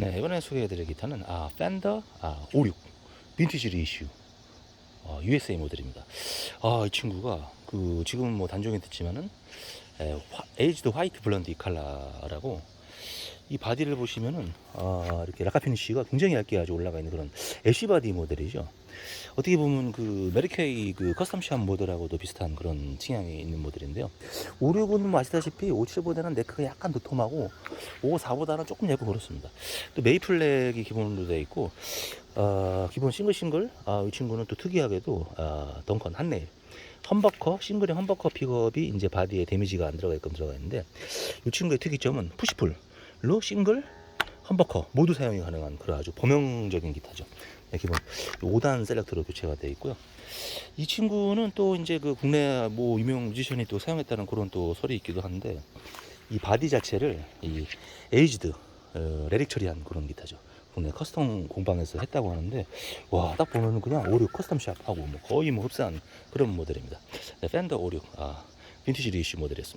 네, 이번에 소개해드릴 기타는 아 팬더 아 56 빈티지 리이슈 어, USA 모델입니다. 아, 이 친구가 그 지금 뭐 단종이 됐지만은 에, 화, 에이지드 화이트 블런드 이 컬러라고 이 바디를 보시면은 아, 이렇게 라카 피니쉬가 굉장히 얇게 아주 올라가 있는 그런 애쉬 바디 모델이죠. 어떻게 보면 그 메리케이 그 커스텀 샵 모델하고도 비슷한 그런倾향이 있는 모델인데요. 56은 뭐 아시다시피 57보다는 네크가 약간 도톰하고 54보다는 조금 얇고 그렇습니다. 또 메이플렉이 기본으로 되어 있고 어, 기본 싱글 싱글 아, 이 친구는 또 특이하게도 아, 덩컨 한네일 험버커 싱글의 험버커 픽업이 이제 바디에 데미지가 안 들어가게끔 들어가 있는데 이 친구의 특이점은 푸시풀로 싱글 험버커 모두 사용이 가능한 그런 아주 범용적인 기타죠. 네, 기본 5단 셀렉터로 교체가 되어 있고요. 이 친구는 또 이제 그 국내 뭐 유명 뮤지션이 또 사용했다는 그런 또 설이 있기도 한데 이 바디 자체를 이 에이지드 어, 레릭 처리한 그런 기타죠. 국내 커스텀 공방에서 했다고 하는데 와 딱 보면은 그냥 56 커스텀 샵하고 뭐 거의 뭐 흡사한 그런 모델입니다. 네, 팬더 56아 빈티지 리이슈 모델이었습니다.